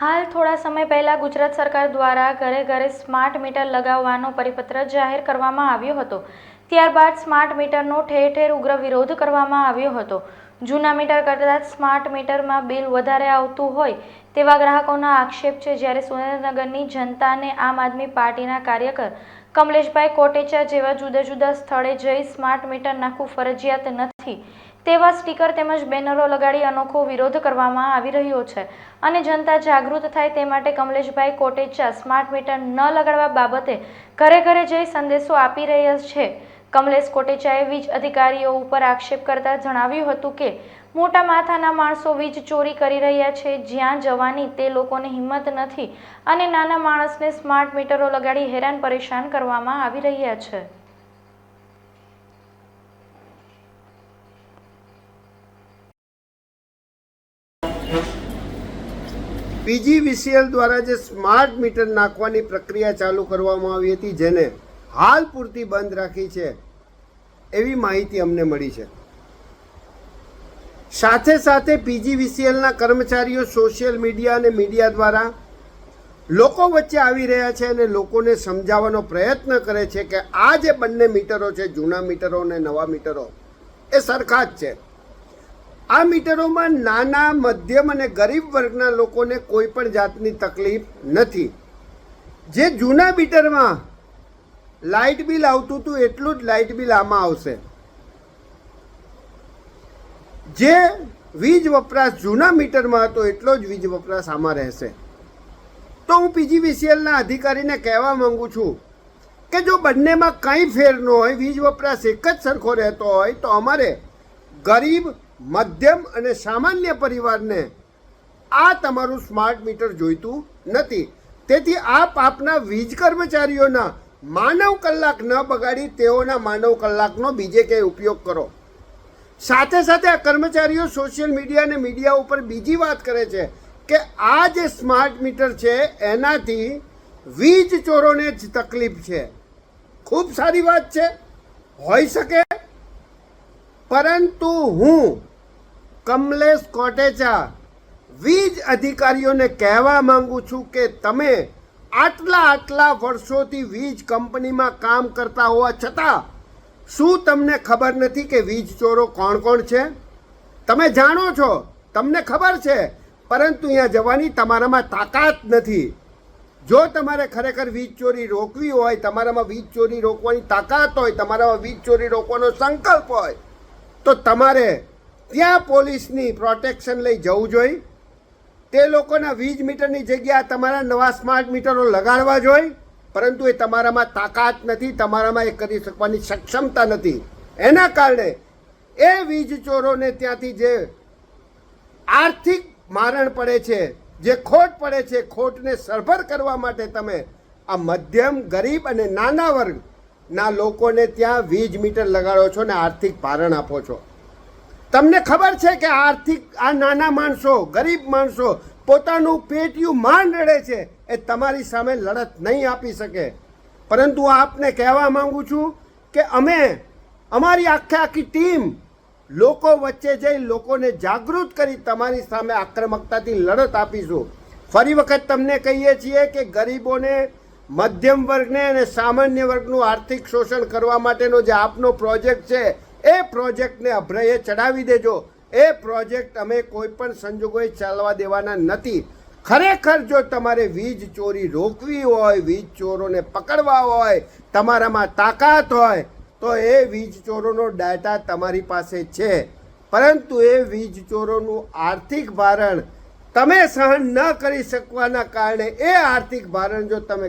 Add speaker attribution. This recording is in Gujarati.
Speaker 1: હાલ થોડા સમય પહેલા ગુજરાત સરકાર દ્વારા ઘરે ઘરે સ્માર્ટ મીટર લગાવવાનો પરિપત્ર જાહેર કરવામાં આવ્યો હતો. ત્યારબાદ સ્માર્ટ મીટરનો ઠેર ઠેર ઉગ્ર વિરોધ કરવામાં આવ્યો હતો. જૂના મીટર કરતાં સ્માર્ટ મીટરમાં બિલ વધારે આવતું હોય તેવા ગ્રાહકોના આક્ષેપ છે. જ્યારે સુરેન્દ્રનગરની જનતાને આમ આદમી પાર્ટીના કાર્યકર કમલેશભાઈ કોટેચા જેવા જુદા જુદા સ્થળે જઈ સ્માર્ટ મીટર નાખવું ફરજિયાત નથી, તેવા સ્ટીકર તેમજ બેનરો લગાડી અનોખો વિરોધ કરવામાં આવી રહ્યો છે અને જનતા જાગૃત થાય તે માટે કમલેશભાઈ કોટેચા સ્માર્ટ મીટર ન લગાડવા બાબતે ઘરે ઘરે જઈ સંદેશો આપી રહ્યા છે. કમલેશ કોટેચાએ વીજ અધિકારીઓ ઉપર આક્ષેપ કરતા જણાવ્યું હતું કે, મોટા માથાના માણસો વીજ ચોરી કરી રહ્યા છે, જ્યાં જવાની તે લોકોને હિંમત નથી અને નાના માણસને સ્માર્ટ મીટરો લગાડી હેરાન પરેશાન કરવામાં આવી રહ્યા છે.
Speaker 2: પીજીવીસીએલ દ્વારા જે સ્માર્ટ મીટર નાખવાની પ્રક્રિયા ચાલુ કરવામાં આવી હતી, જેને હાલ પૂરતી બંધ રાખી છે. એવી માહિતી અમને મળી છે. સાથે સાથે પીજીવીસીએલના કર્મચારીઓ સોશિયલ મીડિયા અને મીડિયા દ્વારા લોકો વચ્ચે આવી રહ્યા છે અને લોકોને સમજાવવાનો પ્રયત્ન કરે છે કે આ જે બંને મીટરો છે, જૂના મીટરો અને નવા મીટરો, એ સરખા જ છે. આ મીટરોમાં નાના, મધ્યમ અને ગરીબ વર્ગના લોકોને કોઈ પણ જાતની તકલીફ નથી. જે જૂના મીટરમાં લાઇટ બિલ આવતું હતું એટલું જ લાઇટ બિલ આમાં આવશે. જે વીજ વપરાશ જૂના મીટરમાં હતો એટલો જ વીજ વપરાશ આમાં રહેશે. તો હું પીજીવીસીએલના અધિકારીને કહેવા માંગુ છું કે જો બંનેમાં કંઈ ફેર ન હોય, વીજ વપરાશ એક જ સરખો રહેતો હોય, તો અમારે ગરીબ, મધ્યમ અને સામાન્ય પરિવારને આ તમારું સ્માર્ટ મીટર જોઈતું નથી. તેથી આપ આપના વીજ કર્મચારીઓના માનવ કલાક ન બગાડી તેઓના માનવ કલાકનો બીજે ક્યાંય ઉપયોગ કરો. સાથે સાથે આ કર્મચારીઓ સોશિયલ મીડિયા અને મીડિયા ઉપર બીજી વાત કરે છે કે આ જે સ્માર્ટ મીટર છે, એનાથી વીજ ચોરોને જ તકલીફ છે. ખૂબ સારી વાત છે, હોઈ શકે. પરંતુ હું કમલેશ કોટેચા વીજ અધિકારીઓને કહેવા માંગુ છું કે તમે આટલા આટલા વર્ષોથી વીજ કંપનીમાં કામ કરતા હોવા છતાં, શું તમને ખબર નથી કે વીજ ચોરો કોણ કોણ છે? તમે જાણો છો, તમને ખબર છે, પરંતુ અહીંયા જવાની તમારામાં તાકાત નથી. જો તમારે ખરેખર વીજ ચોરી રોકવી હોય, તમારામાં વીજ ચોરી રોકવાની તાકાત હોય, તમારામાં વીજ ચોરી રોકવાનો સંકલ્પ હોય, તો તમારે ત્યાં પોલીસની પ્રોટેક્શન લઈ જવું જોઈએ. તે લોકોના વીજ મીટરની જગ્યા તમારા નવા સ્માર્ટ મીટરો લગાડવા જોઈએ પરંતુ એ તમારામાં તાકાત નથી, તમારામાં એ કરી શકવાની સક્ષમતા નથી. એના કારણે એ વીજ ચોરોને ત્યાંથી જે આર્થિક મારણ પડે છે, જે ખોટ પડે છે, ખોટને સરભર કરવા માટે તમે આ મધ્યમ, ગરીબ અને નાના વર્ગના લોકોને ત્યાં વીજ મીટર લગાડો છો ને આર્થિક ભારણ આપો છો. તમને ખબર છે કે આર્થિક આ નાના માણસો, ગરીબ માણસો પોતાનું પેટિયું માંડ રડે છે એ તમારી સામે લડત નહીં આપી શકે. પરંતુ આપને કહેવા માંગુ છું કે અમે, અમારી આખે આખી ટીમ લોકો વચ્ચે જઈ લોકોને જાગૃત કરી તમારી સામે આક્રમકતાથી લડત આપીશું. ફરી વખત તમને કહીએ છીએ કે ગરીબોને, મધ્યમ વર્ગને અને સામાન્ય વર્ગનું આર્થિક શોષણ કરવા માટેનો જે આપનો પ્રોજેક્ટ છે એ પ્રોજેક્ટને અભ્રયે ચડાવી દેજો. એ પ્રોજેક્ટ અમે કોઈ પણ સંજોગોએ ચાલવા દેવાના નથી. ખરેખર જો તમારે વીજ ચોરી રોકવી હોય, વીજ ચોરોને પકડવા હોય, તમારામાં તાકાત હોય, તો એ વીજ ચોરોનો ડાટા તમારી પાસે છે. પરંતુ એ વીજ ચોરોનું આર્થિક ભારણ તમે સહન ન કરી શકવાના કારણે એ આર્થિક ભારણ જો તમે